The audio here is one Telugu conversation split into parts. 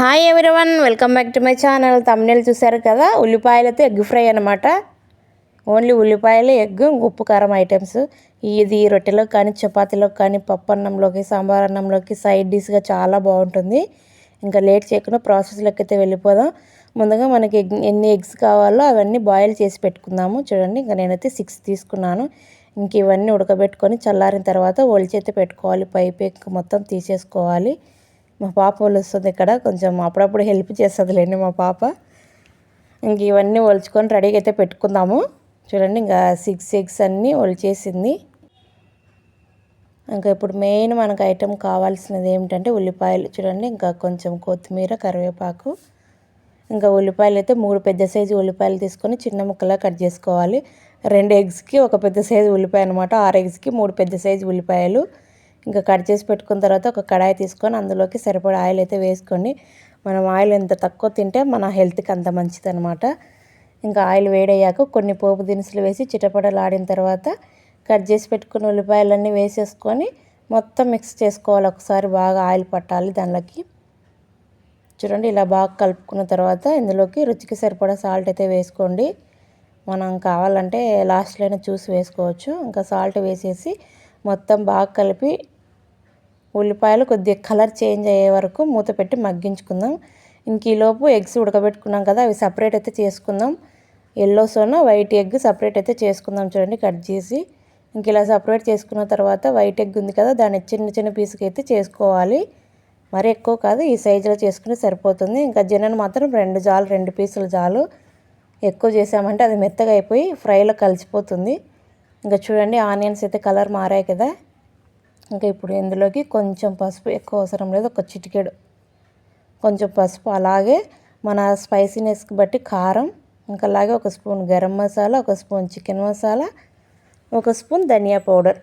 Hi everyone welcome back to my channel thumbnail చూసారు కదా? ఉల్లిపాయలతో ఎగ్ ఫ్రై అనమాట ఓన్లీ ఉల్లిపాయలు ఎగ్ ఉప్పు కారం ఐటమ్స్ ఇది రొట్టెలో కానీ చపాతీలోకి కానీ పప్పు అన్నంలోకి సాంబార్ అన్నంలోకి సైడ్ డిష్గా చాలా బాగుంటుంది. ఇంకా లేట్ చేయకుండా ప్రాసెస్లోకి అయితే వెళ్ళిపోదాం. ముందుగా మనకి ఎన్ని ఎగ్స్ కావాలో అవన్నీ బాయిల్ చేసి పెట్టుకుందాము. చూడండి ఇంకా నేనైతే సిక్స్ తీసుకున్నాను. ఇంక ఇవన్నీ ఉడకబెట్టుకొని చల్లారిన తర్వాత ఒలిచేతే పెట్టుకోవాలి. పైపు మొత్తం తీసేసుకోవాలి. మా పాప వస్తుంది ఇక్కడ. కొంచెం అప్పుడప్పుడు హెల్ప్ చేస్తుందిలేండి మా పాప. ఇంక ఇవన్నీ ఒలుచుకొని రెడీగా అయితే పెట్టుకుందాము. చూడండి ఇంకా సిక్స్ ఎగ్స్ అన్నీ ఒలిచేసింది. ఇంకా ఇప్పుడు మెయిన్ మనకు ఐటెం కావాల్సినది ఏమిటంటే ఉల్లిపాయలు. చూడండి ఇంకా కొంచెం కొత్తిమీర కరివేపాకు. ఇంకా ఉల్లిపాయలు అయితే మూడు పెద్ద సైజు ఉల్లిపాయలు తీసుకొని చిన్న ముక్కలా కట్ చేసుకోవాలి. రెండు ఎగ్స్కి ఒక పెద్ద సైజు ఉల్లిపాయ అనమాట ఆరు ఎగ్స్కి మూడు పెద్ద సైజు ఉల్లిపాయలు. ఇంకా కట్ చేసి పెట్టుకున్న తర్వాత ఒక కడాయి తీసుకొని అందులోకి సరిపడా ఆయిల్ అయితే వేసుకోండి మనం ఆయిల్ ఎంత తక్కువ తింటే మన హెల్త్కి అంత మంచిది అనమాట ఇంకా ఆయిల్ వేడయ్యాక కొన్ని పోపు దినుసులు వేసి చిటపడలాడిన తర్వాత కట్ చేసి పెట్టుకున్న ఉల్లిపాయలన్నీ వేసేసుకొని మొత్తం మిక్స్ చేసుకోవాలి ఒకసారి బాగా ఆయిల్ పట్టాలి దానిలోకి. చూడండి ఇలా బాగా కలుపుకున్న తర్వాత ఇందులోకి రుచికి సరిపడా సాల్ట్ అయితే వేసుకోండి. మనం కావాలంటే లాస్ట్లో చూసి వేసుకోవచ్చు. ఇంకా సాల్ట్ వేసేసి మొత్తం బాగా కలిపి ఉల్లిపాయలు కొద్దిగా కలర్ చేంజ్ అయ్యే వరకు మూత పెట్టి మగ్గించుకుందాం. ఇంక ఈలోపు ఎగ్స్ ఉడకబెట్టుకున్నాం కదా అవి సపరేట్ అయితే చేసుకుందాం. ఎల్లో సోన వైట్ ఎగ్ సపరేట్ అయితే చేసుకుందాం చూడండి కట్ చేసి. ఇంక ఇలా సపరేట్ చేసుకున్న తర్వాత వైట్ ఎగ్ ఉంది కదా దాన్ని చిన్న చిన్న పీసుకి అయితే చేసుకోవాలి. మరి ఎక్కువ కాదు ఈ సైజులో చేసుకుంటే సరిపోతుంది. ఇంకా జనన్ మాత్రం రెండు జాలు రెండు పీసులు జాలు. ఎక్కువ చేసామంటే అది మెత్తగా అయిపోయి ఫ్రైలో కలిసిపోతుంది. ఇంకా చూడండి ఆనియన్స్ అయితే కలర్ మారాయి కదా. ఇంకా ఇప్పుడు ఇందులోకి కొంచెం పసుపు ఎక్కువ అవసరం లేదు ఒక చిటికెడు. కొంచెం పసుపు అలాగే మన స్పైసీనెస్కి బట్టి కారం ఇంకా అలాగే ఒక స్పూన్ గరం మసాలా ఒక స్పూన్ చికెన్ మసాలా ఒక స్పూన్ ధనియా పౌడర్.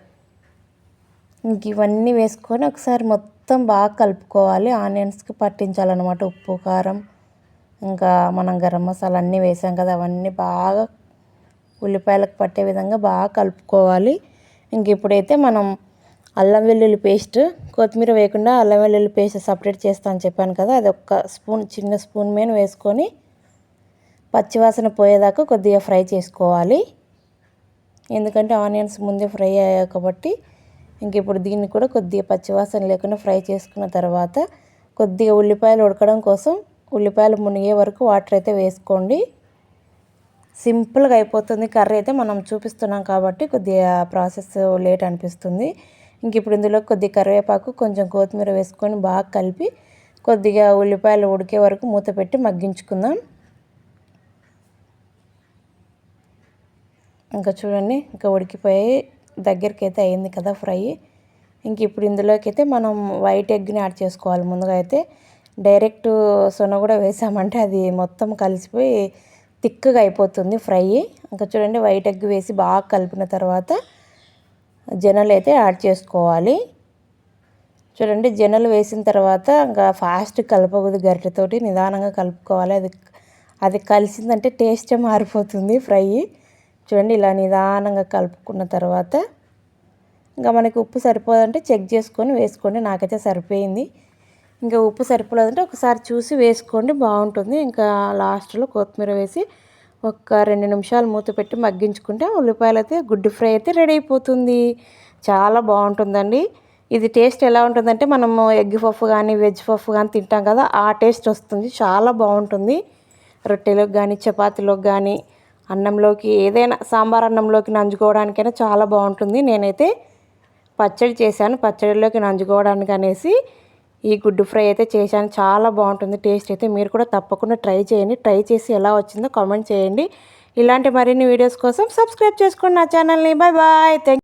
ఇంక ఇవన్నీ వేసుకొని ఒకసారి మొత్తం బాగా కలుపుకోవాలి. ఆనియన్స్కి పట్టించాలన్నమాట ఉప్పు కారం ఇంకా మనం గరం మసాలా అన్నీ వేసాం కదా అవన్నీ బాగా ఉల్లిపాయలకు పట్టే విధంగా బాగా కలుపుకోవాలి. ఇంక ఇప్పుడైతే మనం అల్లం వెల్లుల్లి పేస్ట్ కొత్తిమీర వేయకుండా అల్లం వెల్లుల్లి పేస్ట్ సపరేట్ చేస్తాను చెప్పాను కదా అది ఒక స్పూన్ చిన్న స్పూన్ మీద వేసుకొని పచ్చివాసన పోయేదాకా కొద్దిగా ఫ్రై చేసుకోవాలి. ఎందుకంటే ఆనియన్స్ ముందే ఫ్రై అయ్యాయి కాబట్టి ఇంక ఇప్పుడు దీన్ని కూడా కొద్దిగా పచ్చివాసన లేకుండా ఫ్రై చేసుకున్న తర్వాత కొద్దిగా ఉల్లిపాయలు ఉడకడం కోసం ఉల్లిపాయలు మునిగే వరకు వాటర్ అయితే వేసుకోండి. సింపుల్గా అయిపోతుంది కర్రీ అయితే మనం చూపిస్తున్నాం కాబట్టి కొద్దిగా ప్రాసెస్ లేట్ అనిపిస్తుంది. ఇంక ఇప్పుడు ఇందులో కొద్దిగా కరివేపాకు కొంచెం కొత్తిమీర వేసుకొని బాగా కలిపి కొద్దిగా ఉల్లిపాయలు ఉడికే వరకు మూత పెట్టి మగ్గించుకుందాం. ఇంకా చూడండి ఇంకా ఉడికిపోయి దగ్గరికి అయితే అయింది కదా ఫ్రై. ఇంక ఇప్పుడు ఇందులోకి అయితే మనం వైట్ ఎగ్ని యాడ్ చేసుకోవాలి. ముందుగా అయితే డైరెక్ట్ సొన కూడా వేసామంటే అది మొత్తం కలిసిపోయి థిక్గా అయిపోతుంది ఫ్రై. ఇంకా చూడండి వైట్ ఎగ్ వేసి బాగా కలిపిన తర్వాత జనలు అయితే యాడ్ చేసుకోవాలి. చూడండి జనలు వేసిన తర్వాత ఇంకా ఫాస్ట్ కలపకూడదు గరిటెతోటి నిదానంగా కలుపుకోవాలి. అది అది కలిసిందంటే టేస్టే మారిపోతుంది ఫ్రై. చూడండి ఇలా నిదానంగా కలుపుకున్న తర్వాత ఇంకా మనకి ఉప్పు సరిపోదంటే చెక్ చేసుకొని వేసుకోండి. నాకైతే సరిపోయింది. ఇంకా ఉప్పు సరిపోలేదంటే ఒకసారి చూసి వేసుకోండి బాగుంటుంది. ఇంకా లాస్ట్లో కొత్తిమీర వేసి ఒక రెండు నిమిషాలు మూత పెట్టి మగ్గించుకుంటే ఉల్లిపాయలు అయితే గుడ్డు ఫ్రై అయితే రెడీ అయిపోతుంది. చాలా బాగుంటుందండి. ఇది టేస్ట్ ఎలా ఉంటుందంటే మనము ఎగ్ పఫ్ కానీ వెజ్ పఫ్ కానీ తింటాం కదా ఆ టేస్ట్ వస్తుంది. చాలా బాగుంటుంది. రొట్టెలోకి కానీ చపాతీలోకి కానీ అన్నంలోకి ఏదైనా సాంబార్ అన్నంలోకి నంచుకోవడానికైనా చాలా బాగుంటుంది. నేనైతే పచ్చడి చేశాను. పచ్చడిలోకి నంచుకోవడానికి అనేసి ఈ గుడ్డు ఫ్రై అయితే చేశాను. చాలా బాగుంటుంది. టేస్ట్ అయితే మీరు కూడా తప్పకుండా ట్రై చేయండి. ట్రై చేసి ఎలా వచ్చిందో కామెంట్ చేయండి. ఇలాంటి మరిన్ని వీడియోస్ కోసం సబ్స్క్రైబ్ చేసుకోండి నా ఛానల్ని. బాయ్. Bye thank